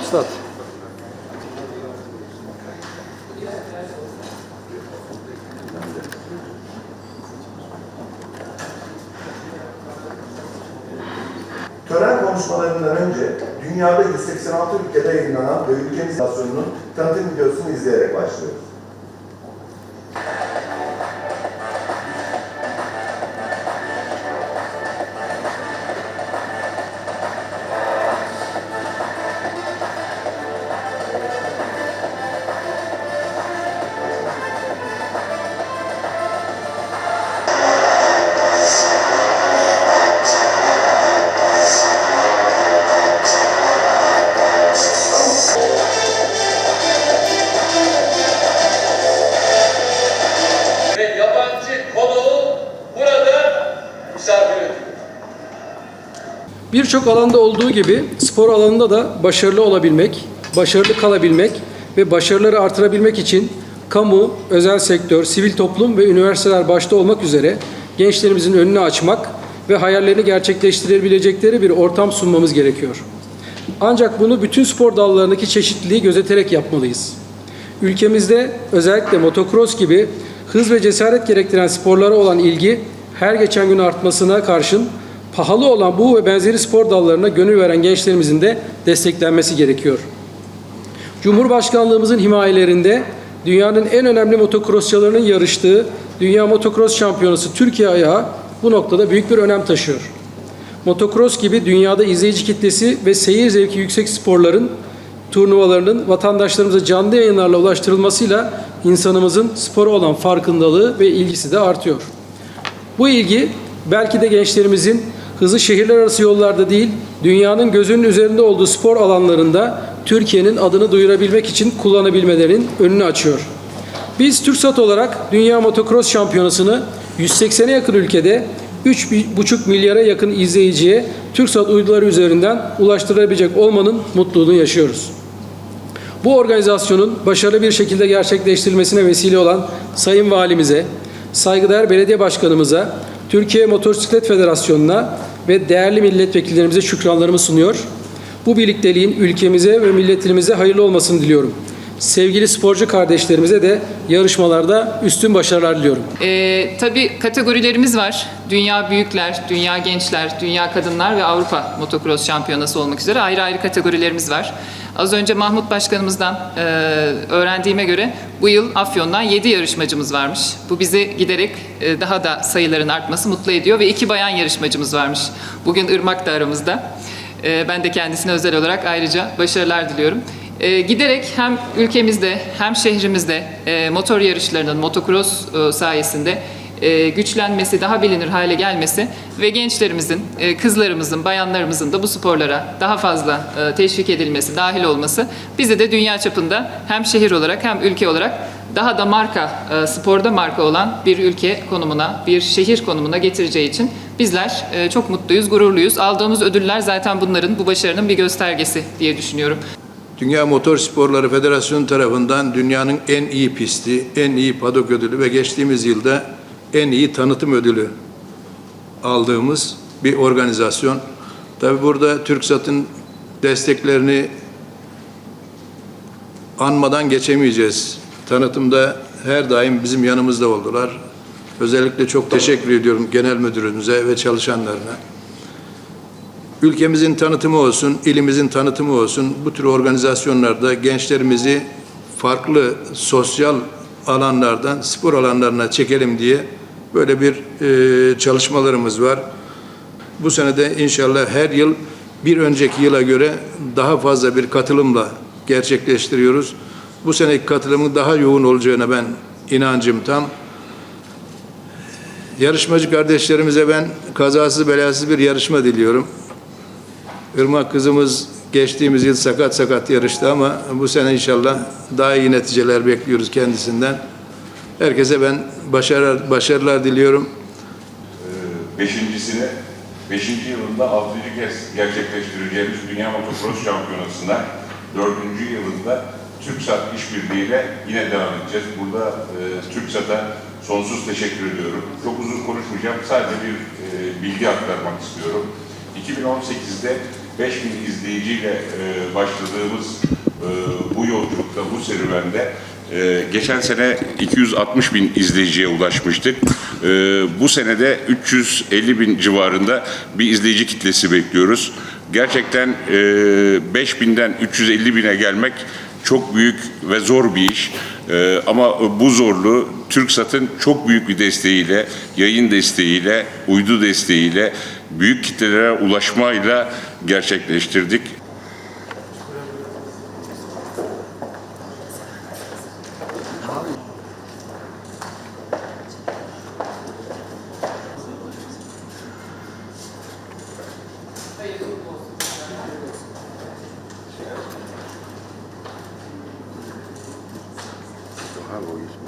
Üstad. Tören konuşmalarından önce dünyada 186 ülkede yayınlanan ve ülkemiz nasyonunun tanıtım videosunu izleyerek başlıyoruz. Birçok alanda olduğu gibi spor alanında da başarılı olabilmek, başarılı kalabilmek ve başarıları artırabilmek için kamu, özel sektör, sivil toplum ve üniversiteler başta olmak üzere gençlerimizin önünü açmak ve hayallerini gerçekleştirebilecekleri bir ortam sunmamız gerekiyor. Ancak bunu bütün spor dallarındaki çeşitliliği gözeterek yapmalıyız. Ülkemizde özellikle motokros gibi hız ve cesaret gerektiren sporlara olan ilgi her geçen gün artmasına karşın pahalı olan bu ve benzeri spor dallarına gönül veren gençlerimizin de desteklenmesi gerekiyor. Cumhurbaşkanlığımızın himayelerinde dünyanın en önemli motokrosçularının yarıştığı Dünya Motokros Şampiyonası Türkiye ayağı bu noktada büyük bir önem taşıyor. Motokros gibi dünyada izleyici kitlesi ve seyir zevki yüksek sporların turnuvalarının vatandaşlarımıza canlı yayınlarla ulaştırılmasıyla insanımızın spora olan farkındalığı ve ilgisi de artıyor. Bu ilgi belki de gençlerimizin hızlı şehirler arası yollarda değil, dünyanın gözünün üzerinde olduğu spor alanlarında Türkiye'nin adını duyurabilmek için kullanabilmelerinin önünü açıyor. Biz TürkSat olarak Dünya Motocross Şampiyonası'nı 180'e yakın ülkede 3,5 milyara yakın izleyiciye TürkSat uyduları üzerinden ulaştırabilecek olmanın mutluluğunu yaşıyoruz. Bu organizasyonun başarılı bir şekilde gerçekleştirilmesine vesile olan Sayın Valimize, saygıdeğer belediye başkanımıza, Türkiye Motosiklet Federasyonu'na ve değerli milletvekillerimize şükranlarımı sunuyor. Bu birlikteliğin ülkemize ve milletimize hayırlı olmasını diliyorum. Sevgili sporcu kardeşlerimize de yarışmalarda üstün başarılar diliyorum. Ee, tabii kategorilerimiz var. Dünya büyükler, dünya gençler, dünya kadınlar ve Avrupa motokros şampiyonası olmak üzere ayrı ayrı kategorilerimiz var. Az önce Mahmut Başkanımızdan e, öğrendiğime göre bu yıl Afyon'dan 7 yarışmacımız varmış. Bu bizi giderek e, daha da sayıların artması mutlu ediyor ve iki bayan yarışmacımız varmış. Bugün Irmak da aramızda. E, ben de kendisine özel olarak ayrıca başarılar diliyorum. E, giderek hem ülkemizde hem şehrimizde e, motor yarışlarının, motocross e, sayesinde e, güçlenmesi, daha bilinir hale gelmesi ve gençlerimizin, e, kızlarımızın, bayanlarımızın da bu sporlara daha fazla e, teşvik edilmesi, dahil olması bizi de dünya çapında hem şehir olarak hem ülke olarak daha da marka, e, sporda marka olan bir ülke konumuna, bir şehir konumuna getireceği için bizler e, çok mutluyuz, gururluyuz. Aldığımız ödüller zaten bunların, bu başarının bir göstergesi diye düşünüyorum. Dünya Motor Sporları Federasyonu tarafından dünyanın en iyi pisti, en iyi padok ödülü ve geçtiğimiz yılda en iyi tanıtım ödülü aldığımız bir organizasyon. Tabi burada TürkSat'ın desteklerini anmadan geçemeyeceğiz. Tanıtımda her daim bizim yanımızda oldular. Özellikle çok teşekkür ediyorum genel müdürümüze ve çalışanlarına. Ülkemizin tanıtımı olsun, ilimizin tanıtımı olsun. Bu tür organizasyonlarda gençlerimizi farklı sosyal alanlardan spor alanlarına çekelim diye böyle bir e, çalışmalarımız var. Bu sene de inşallah her yıl bir önceki yıla göre daha fazla bir katılımla gerçekleştiriyoruz. Bu seneki katılımın daha yoğun olacağına ben inancım tam. Yarışmacı kardeşlerimize ben kazasız belasız bir yarışma diliyorum. Irmak kızımız geçtiğimiz yıl sakat sakat yarıştı ama bu sene inşallah daha iyi neticeler bekliyoruz kendisinden. Herkese ben başarılar, başarılar diliyorum. Beşincisini, beşinci yılında altıncı kez gerçekleştireceğimiz Dünya Motocross Şampiyonası'na dördüncü yılında TürkSat işbirliğiyle yine devam edeceğiz. Burada e, TürkSat'a sonsuz teşekkür ediyorum. Çok uzun konuşmayacağım. Sadece bir e, bilgi aktarmak istiyorum. 2018'de 5000 izleyiciyle e, başladığımız e, bu yolculukta, bu serüvende e, geçen sene 260 bin izleyiciye ulaşmıştık. E, bu senede 350 bin civarında bir izleyici kitlesi bekliyoruz. Gerçekten e, 5000'den 350 bine gelmek çok büyük ve zor bir iş. Ee, ama bu zorluğu TürkSat'ın çok büyük bir desteğiyle, yayın desteğiyle, uydu desteğiyle, büyük kitlelere ulaşmayla gerçekleştirdik.